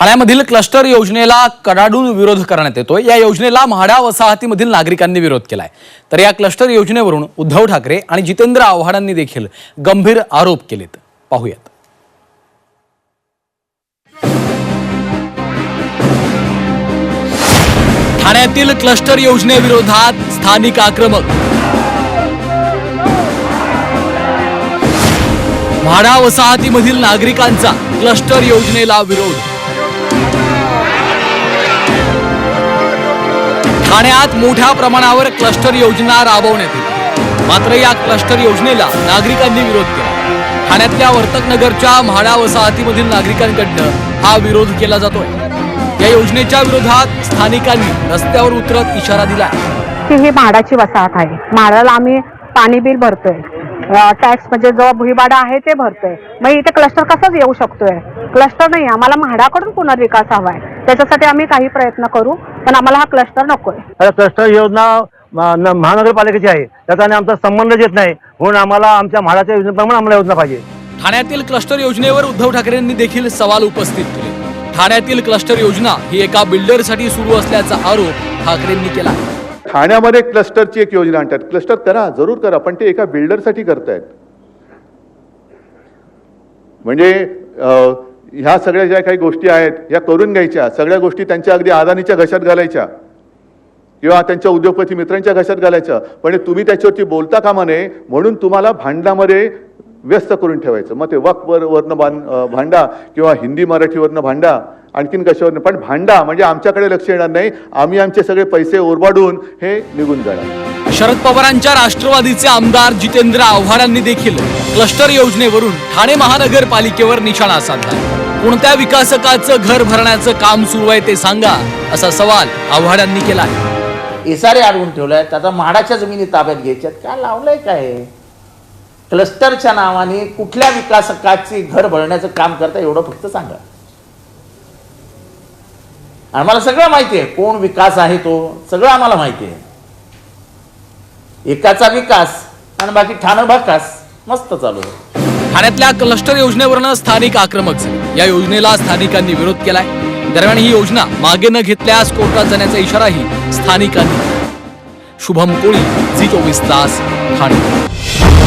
ठाण्यामधील cluster योजनेला कडाडून विरोध करण्यात येतोय. या योजनेला म्हाडा वसाहतीमधील नागरिकांनी विरोध केलाय. तर या क्लस्टर योजनेवरून उद्धव ठाकरे आणि जितेंद्र आव्हाडांनी देखील गंभीर आरोप केलेत. पाहूयात. ठाण्यातील क्लस्टर योजनेविरोधात स्थानिक आक्रमक. म्हाडा वसाहतीमधील नागरिकांचा क्लस्टर योजनेला विरोध. ठाण्यात मोठ्या प्रमाणावर क्लस्टर योजना राबवण्यात येईल मात्र या क्लस्टर योजनेला नागरिकांनी विरोध केला. ठाण्यातल्या वर्तकनगरच्या म्हाडा वसाहतीमधील नागरिकांकडनं हा विरोध केला जातोय. या योजनेच्या विरोधात स्थानिकांनी रस्त्यावर उतरत इशारा दिला की ही म्हाडाची वसाहत आहे. म्हाडाला आम्ही पाणी बिल भरतोय. टॅक्स म्हणजे जो भुईबाडा आहे ते भरतोय. मग इथे क्लस्टर कसंच येऊ शकतोय? क्लस्टर नाही आम्हाला म्हाडाकडून पुनर्विकास हवाय त्याच्यासाठी आम्ही काही प्रयत्न करू पण आम्हाला हा क्लस्टर नकोय. क्लस्टर योजना महानगरपालिकेची आहे. त्याचा आणि आमचा संबंध येत नाही. म्हणून आम्हाला आमच्या म्हाडाच्या योजनेप्रमाणे आम्हाला योजना पाहिजे. ठाण्यातील क्लस्टर योजनेवर उद्धव ठाकरेंनी देखील सवाल उपस्थित केले. ठाण्यातील क्लस्टर योजना ही एका बिल्डरसाठी सुरू असल्याचा आरोप ठाकरेंनी केला ठाण्यामध्ये क्लस्टरची एक योजना आणतात. क्लस्टर करा जरूर करा पण ते एका बिल्डरसाठी करतायत. म्हणजे ह्या सगळ्या ज्या काही गोष्टी आहेत या करून घ्यायच्या. सगळ्या गोष्टी त्यांच्या अगदी आदानीच्या घशात घालायच्या. किंवा त्यांच्या उद्योगपती मित्रांच्या घशात घालायच्या पण तुम्ही त्याच्यावरती बोलता कामा नये म्हणून तुम्हाला भांडणामध्ये व्यस्त करून ठेवायचं. मग ते वक्फवर वरनं बांध अं, भांडा किंवा हिंदी मराठीवरनं भांडा आणखीन कशावरनं? पण भांडा म्हणजे आमच्याकडे लक्ष येणार नाही. आम्ही आमचे सगळे पैसे ओरबाडून हे निघून जाणार. शरद पवारांच्या राष्ट्रवादीचे आमदार जितेंद्र आव्हाडांनी देखील क्लस्टर योजनेवरून ठाणे महानगरपालिकेवर निशाणा साधला. कोणत्या विकासकाचं घर भरण्याचं काम सुरू आहे ते सांगा असा सवाल आव्हाडांनी केला आहे. इसारे अडवून ठेवलाय. आता म्हाडाच्या जमिनी ताब्यात घ्यायच्यात. काय लावलंय काय? क्लस्टरच्या नावाने कुठल्या विकासकाची घर भरण्याचं काम करता एवढं फक्त सांगा. आम्हाला सगळं माहिती आहे. कोण विकास आहे तो? सगळं आम्हाला माहिती आहे. एकाचा विकास आणि बाकी ठाणं भाकास मस्त चालू आहे. ठाण्यातल्या क्लस्टर योजनेवरनं स्थानिक आक्रमक झाले. या योजनेला स्थानिकांनी विरोध केलाय. दरम्यान ही योजना मागे न घेतल्यास कोर्टात जाण्याचा इशाराही स्थानिकांनी शुभम कोळी झी चोवीस तास ठाणे.